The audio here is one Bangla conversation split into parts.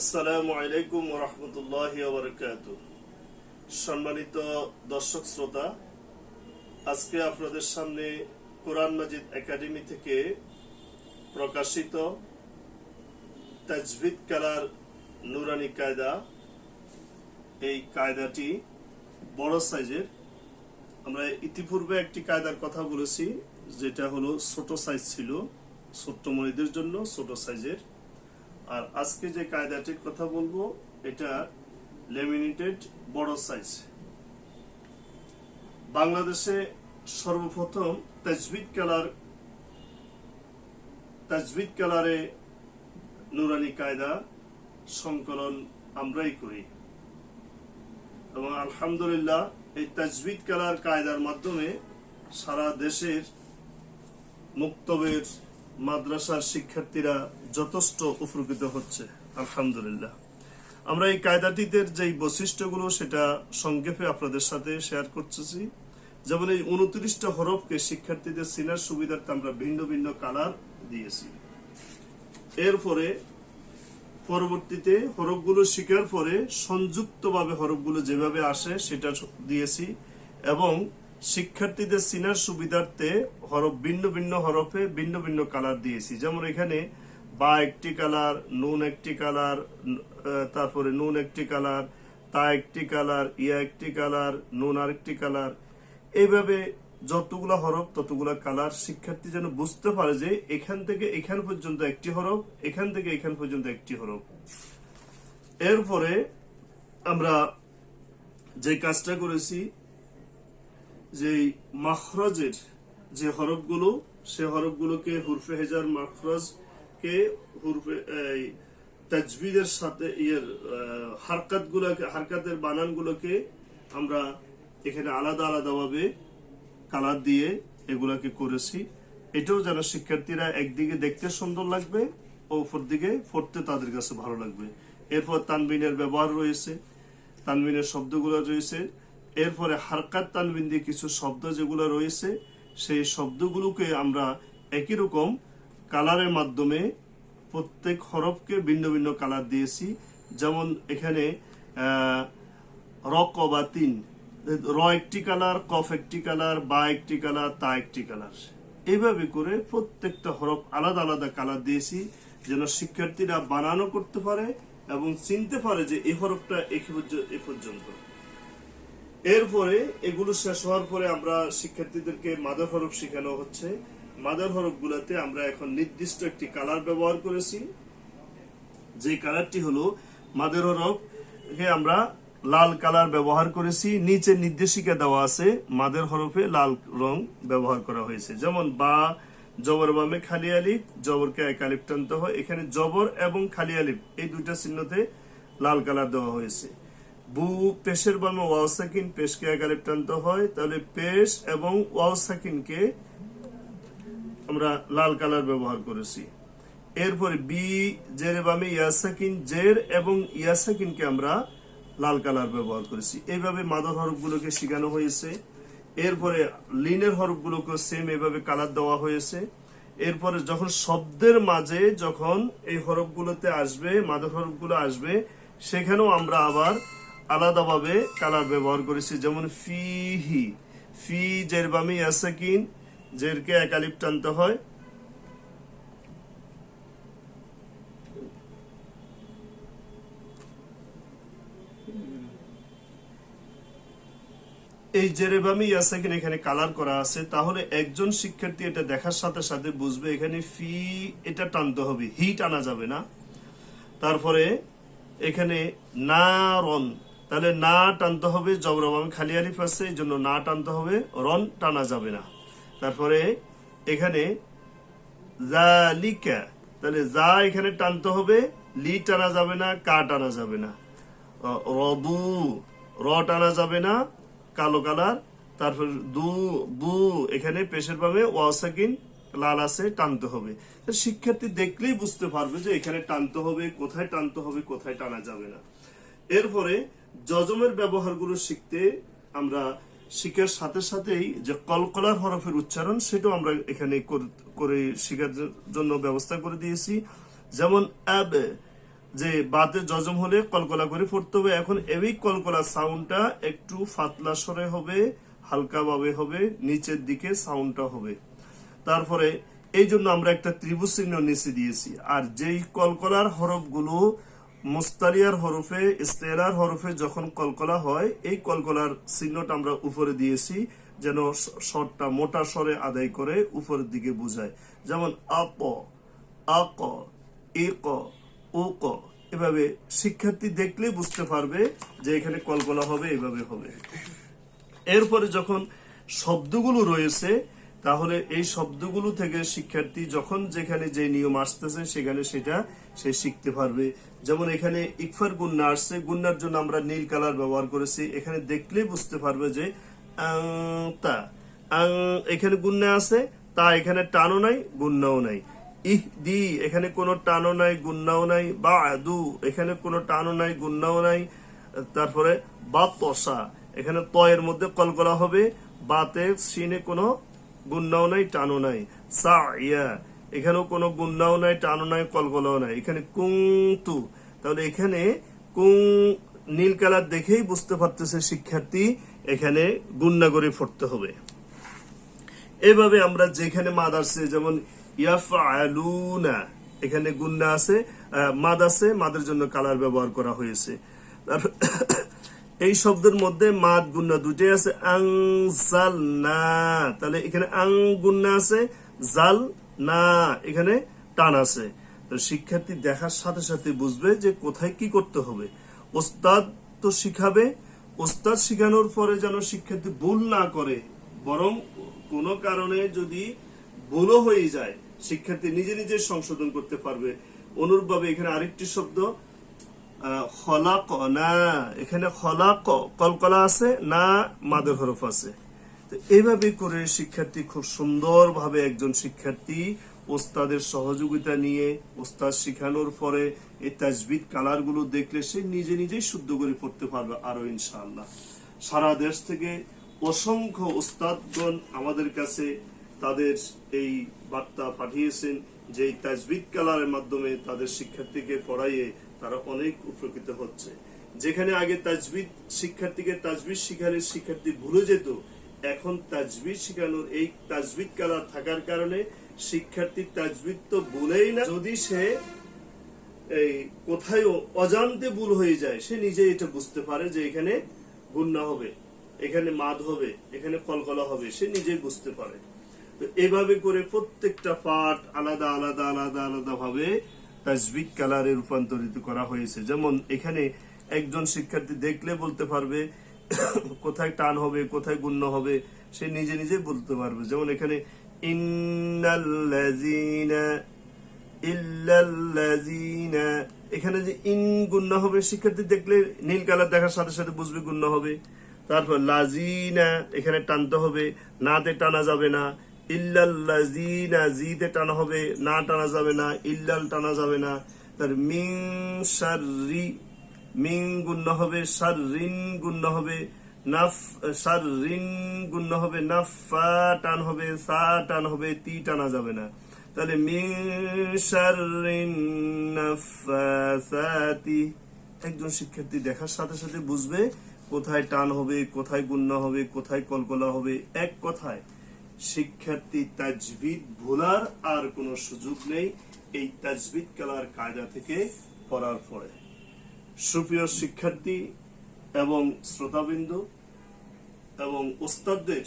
আসসালামু আলাইকুম রহমতুল্লাহ বারকাত সম্মানিত দর্শক শ্রোতা, আজকে আপনাদের সামনে কোরআন মাজিদ একাডেমি থেকে প্রকাশিত তাজবিদ কালার নুরানি কায়দা। এই কায়দাটি বড় সাইজের। আমরা ইতিপূর্বে একটি কায়দার কথা বলেছি, যেটা হলো ছোট সাইজ ছিল, ছোট্ট মনিদের জন্য ছোট সাইজের। আর আজকে যে কায়দাটির কথা বলব, এটা লেমিনেটেড বড় সাইজ। বাংলাদেশে সর্বপ্রথম তাজবিদ কালার, তাজবিদ কালারে নুরানি কায়দা সংকলন আমরাই করি। এবং আলহামদুলিল্লাহ, এই তাজবিদ কালার কায়দার মাধ্যমে সারা দেশের মুক্তবের মাদ্রাসার শিক্ষার্থীরা যথেষ্ট উপকৃত হচ্ছে, আলহামদুলিল্লাহ। আমরা এই কায়দাটিদের যেই বৈশিষ্ট্যগুলো সেটা সংক্ষেপে আপনাদের সাথে শেয়ার করতেছি। যেমন এই উনত্রিশটা হরফকে শিক্ষার্থীদের সিনার সুবিধার্থে আমরা ভিন্ন ভিন্ন কালার দিয়েছি। এরপরে পরবর্তীতে হরফগুলো শিকার পরে সংযুক্তভাবে হরফগুলো যেভাবে আসে সেটা দিয়েছি এবং শিক্ষার্থীদের সিনার সুবিধার্থে হরফ ভিন্ন ভিন্ন হরফে ভিন্ন ভিন্ন কালার দিয়েছি। যেমন এখানে বা একটি কালার, নুন একটি কালার তারপরে নুন একটি কালার, তা একটি কালার, ইয়া একটি কালার, নুন আরেকটি কালার। এইভাবে যতগুলা হরফ, ততগুলা কালার শিক্ষার্থী যেন বুঝতে পারে যে এখান থেকে এখান পর্যন্ত একটি হরফ, এখান থেকে এখান পর্যন্ত একটি হরফ। এরপরে আমরা যে কাজটা করেছি যে মাখরজের যে হরফগুলো, সে হরফগুলোকে হুরফে হেজার মাখরজ কে হুরফে তাজবিদের সাথে ইয়ের হারকাত গুলোকে হারকাতের বানান গুলোকে আমরা এখানে আলাদা আলাদা ভাবে কালার দিয়ে এগুলাকে করেছি। এটাও যেন শিক্ষার্থীরা একদিকে দেখতে সুন্দর লাগবে ও উপর দিকে পড়তে তাদের কাছে ভালো লাগবে। এরপর তানবিনের ব্যবহার রয়েছে, তানবিনের শব্দগুলো রয়েছে। এরপরে হারকাত তানবিন দিয়ে কিছু শব্দ যেগুলো রয়েছে, সেই শব্দগুলোকে আমরা একই রকম কালারের মাধ্যমে প্রত্যেক হরফকে ভিন্ন ভিন্ন কালার দিয়েছি। যেমন এখানে রক বা তিন। র একটি কালার, কফ একটি কালার, বা একটি কালার, তা একটি কালার। এইভাবে করে প্রত্যেকটা হরফ আলাদা আলাদা কালার দিয়েছি, যেন শিক্ষার্থীরা বানানো করতে পারে এবং চিনতে পারে যে এই হরফটা এ পর্য- এই পর্যন্ত। এরপরে এগুলো শেষ হওয়ার পরে আমরা শিক্ষার্থীদেরকে মাদার হরফ শেখানো হচ্ছে। মাদার হরফ গুলাতে আমরা এখন নির্দিষ্ট একটি কালার ব্যবহার করেছি। যে কালারটি হলো মাদের হরফ কে আমরা লাল কালার ব্যবহার করেছি। নিচে নির্দেশিকা দেওয়া আছে, মাদের হরফে লাল রং ব্যবহার করা হয়েছে। যেমন বা, জবর বামে খালি আলিফ, জবরকে এক আলিফ টানতে হয়। এখানে জবর এবং খালি আলিফ, এই দুইটা চিহ্নতে লাল কালার দেওয়া হয়েছে। বু পেশের বামে ওয়াও সাকিন পেশকে আলিফ টানতে হয়, তাহলে পেশ এবং ওয়াও সাকিনকে আমরা লাল কালার ব্যবহার করেছি। এরপরে বি, জের বামে ইয়াসাকিন, জের এবং ইয়াসাকিনকে আমরা লাল কালার ব্যবহার করেছি। এইভাবে মাদর হরফগুলোকে শেখানো হয়েছে। এরপরে লিনের হরফগুলোকে সেম এভাবে কালার দেওয়া হয়েছে। এরপরে যখন শব্দের মাঝে যখন এই হরফগুলোতে আসবে, মাদর হরফগুলো আসবে, সেখানেও আমরা আবার আলাদাভাবে কালার ব্যবহার করেছি, যেমন ফিহি। ফি জের বামে ইয়াসাকিন, জেরকে একালিপ টানতে হয়। এই জেরেবামি ইয়াসাকিন এখানে কালার করা আছে, তাহলে একজন শিক্ষার্থী এটা দেখার সাথে সাথে বুঝবে এখানে ফি এটা টানতে হবে, হি টানা যাবে না। তারপরে এখানে না রন তাহলে না টানতে হবে জবরব আমি খালি আলিফ আছে, এই জন্য না টানতে হবে, রন টানা যাবে না। তারপরে এখানে জালিকা তাহলে যা এখানে টানতে হবে, লি টানা যাবে না, কা টানা যাবে না। রদু, র টানা যাবে না, কালো কালার। তারপর দু বু এখানে পেশের পাবে ওয়াসাকিন লাল আছে, টানতে হবে। শিক্ষার্থী দেখলেই বুঝতে পারবে যে এখানে টানতে হবে, কোথায় টানতে হবে, কোথায় টানা যাবে না। এরপরে যজমের ব্যবহারগুলো শিখতে আমরা শিখার সাথে সাথেই যে কলকলার হরফের উচ্চারণ, সেটাও আমরা এখানে করে শিখার জন্য ব্যবস্থা করে দিয়েছি। যেমন অ্যাব, যে বাতে জজম হলে কলকলা করে পড়তে হবে। এখন এই কলকলা সাউন্ডটা একটু ফাতলা স্বরে হবে হালকা ভাবে হবে, নিচের দিকে সাউন্ডটা হবে। তারপরে এই জন্য আমরা একটা ত্রিভুজ চিহ্ন নিচে দিয়েছি। আর যেই কলকলার হরফগুলো মুস্তারিয়ার হরফে, ইস্তেরার হরফে যখন কলকলা হয়, এই কলকলার চিহ্নটা আমরা উপরে দিয়েছি, যেন স্বরটা মোটা স্বরে আদায় করে উপরের দিকে বোঝায়। যেমন আপ, আক, এক ও ক এভাবে শিক্ষার্থী দেখলে বুঝতে পারবে যে এখানে কলকলা হবে, এভাবে হবে। এরপরে যখন শব্দগুলো রয়েছে তাহলে এই শব্দগুলো থেকে শিক্ষার্থী যখন যেখানে যে নিয়ম আসতেছে, সেখানে সেটা সে শিখতে পারবে। যেমন এখানে ইকফার গুন্না আসছে, গুন্নার জন্য আমরা নীল কালার ব্যবহার করেছি। এখানে দেখলেই বুঝতে পারবে যে তা এখানে গুন্না আছে, তা এখানে টানও নাই, গুন্নাও নাই। ইহ দি, এখানে কোনো টানও নাই, গুন্নাও নাই। বা, দু, এখানে কোনো টানও নাই, গুন্নাও নাই। তারপরে বা তসা এখানে তয়ের মধ্যে কলকলা হবে। বাতে, সিনে কোনো গুন্নাও নাই টানো নাই। সা ইয়া এখানেও কোনো গুন্নাও নাই টানো নাই কলকলাও নাই। এখানে কুংতু তাহলে এখানে কুং নীল কালার দেখেই বুঝতে পারতেছে শিক্ষার্থী এখানে গুন্না করে পড়তে হবে। এভাবে আমরা যেখানে মাদ আসছে যেমন ইয়াফআলুনা এখানে গুন্না আছে আহ, মাদ আছে মাদের জন্য কালার ব্যবহার করা হয়েছে। এই শব্দের মধ্যে মাদ গুন্না দুটোই আছে, আং, জাল, না। তাহলে এখানে আং গুন্না আছে, জাল, না। এখানে টান আছে। তো শিক্ষার্থী দেখার সাথে সাথে বুঝবে যে কোথায় কি করতে হবে। ওস্তাদ তো শিখাবে। ওস্তাদ শিখানোর পরে যেন শিক্ষার্থী ভুল না করে, বরং কোনো কারণে যদি ভুলও হয়ে যায়, শিক্ষার্থী নিজে নিজে সংশোধন করতে পারবে। অনুরূপভাবে এখানে আরেকটি শব্দ খলাক, না, এখানে খলাক, কলকলা আছে, না, মাদের হরফ আছে। তো এইভাবে করে শিক্ষার্থী খুব সুন্দরভাবে একজন শিক্ষার্থী ওস্তাদের সহযোগিতা নিয়ে, ওস্তাদ শিখানোর পরে এই তাজবিদ কালারগুলো দেখলে সে নিজে নিজেই শুদ্ধ করে পড়তে পারবে আরও ইনশাআল্লাহ। সারা দেশ থেকে অসংখ্য ওস্তাদগণ আমাদের কাছে তাদের এই বার্তা পাঠিয়েছেন যে এই তাজবিদ কালারের মাধ্যমে তাদের শিক্ষার্থীকে পড়াইয়ে তারা অনেক উপকৃত হচ্ছে। যেখানে আগে তাজবিদ শিক্ষার্থীকে তাজবিদ শিখালে শিক্ষার্থী ভুলে যেত, এখন তাজবিদ শিখানোর এই তাজবিদ কালার থাকার কারণে শিক্ষার্থী তাজবিদ তো ভুলেই না। যদি সে এই কোথায় অজান্তে ভুল হয়ে যায়, সে নিজে এটা বুঝতে পারে যে এখানে গুন্না হবে, এখানে মাদ হবে, এখানে কলকলা হবে, সে নিজেই বুঝতে পারে। তো এভাবে করে প্রত্যেকটা পাঠ আলাদা আলাদা আলাদা আলাদা ভাবে তাজবিদ কালারে রূপান্তরিত করা হয়েছে। যেমন এখানে একজন শিক্ষার্থী দেখলে বলতে পারবে, কোথায় টান হবে, কোথায় গুণ্য হবে, সে নিজে নিজে বলতে পারবে। যেমন এখানে এখানে যে ইন গুণ্য হবে, শিক্ষার্থী দেখলে নীল কালার দেখার সাথে সাথে বুঝবে গুণ্য হবে। তারপর লাজিনা এখানে টানতে হবে, নাতে টানা যাবে না। ইল্লাল্লাযীনা, জিতে টানা হবে, না টানা যাবে না, ইল্লাল টানা যাবে না। তার মিং শাররি মিং গুণ্য হবে, শাররিন গুণ্য হবে, নাফ, শাররিন গুণ্য হবে, নাফা টান হবে, সা টান হবে, তি টানা যাবে না। তাহলে মিং শাররিন নাফাসাতি একজন শিক্ষার্থী দেখার সাথে সাথে বুঝবে কোথায় টান হবে, কোথায় গুণ্য হবে, কোথায় কলকলা হবে, এক কথায়। শিক্ষার্থী তাজবিদ ভোলার আর কোনো সুযোগ নেই এই তাজবিদ কালার কায়দা থেকে পড়ার পরে। সুপ্রিয় শিক্ষার্থী এবং শ্রোতাবিন্দু এবং ওস্তাদদের,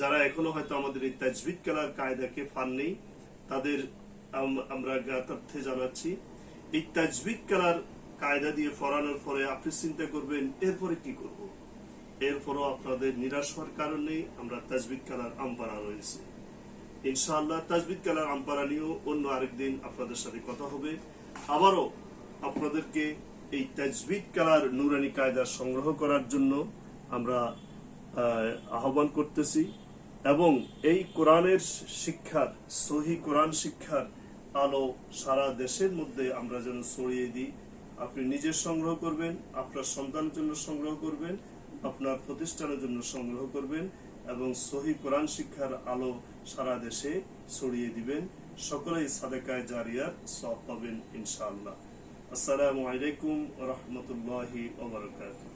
যারা এখনও হয়তো আমাদের এই তাজবিদ কালার কায়দাকে পাননি, তাদের আমরা জ্ঞাতার্থে জানাচ্ছি, এই তাজবিদ কালার কায়দা দিয়ে পড়ানোর পরে আপনি চিন্তা করবেন, এরপরে কি করব? এরপরও আপনাদের নিরাশ হওয়ার কারণে আমরা তাজবিদ কালার আমপারা রয়েছে। ইনশাআল্লাহ তাজবিদ কালার আমপারা নিয়েও অন্য আরেকদিন আপনাদের সাথে কথা হবে। আবারও আপনাদেরকে এই তাজবিদ কালার নুরানি কায়দা সংগ্রহ করার জন্য আমরা আহ, আহ্বান করতেছি এবং এই কোরআনের শিক্ষার সহি কোরআন শিক্ষার আলো সারা দেশের মধ্যে আমরা যেন ছড়িয়ে দিই। আপনি নিজের সংগ্রহ করবেন আপনার সন্তানের জন্য সংগ্রহ করবেন আপনার প্রতিষ্ঠানের জন্য সংগ্রহ করবেন এবং সহি কোরআন শিক্ষার আলো সারা দেশে ছড়িয়ে দিবেন। সকলেই সাদেকায় জারিয়ার সব পাবেন ইনশাআল্লাহ। আসসালামু আলাইকুম রহমতুল্লাহি ওবরাকাতুহ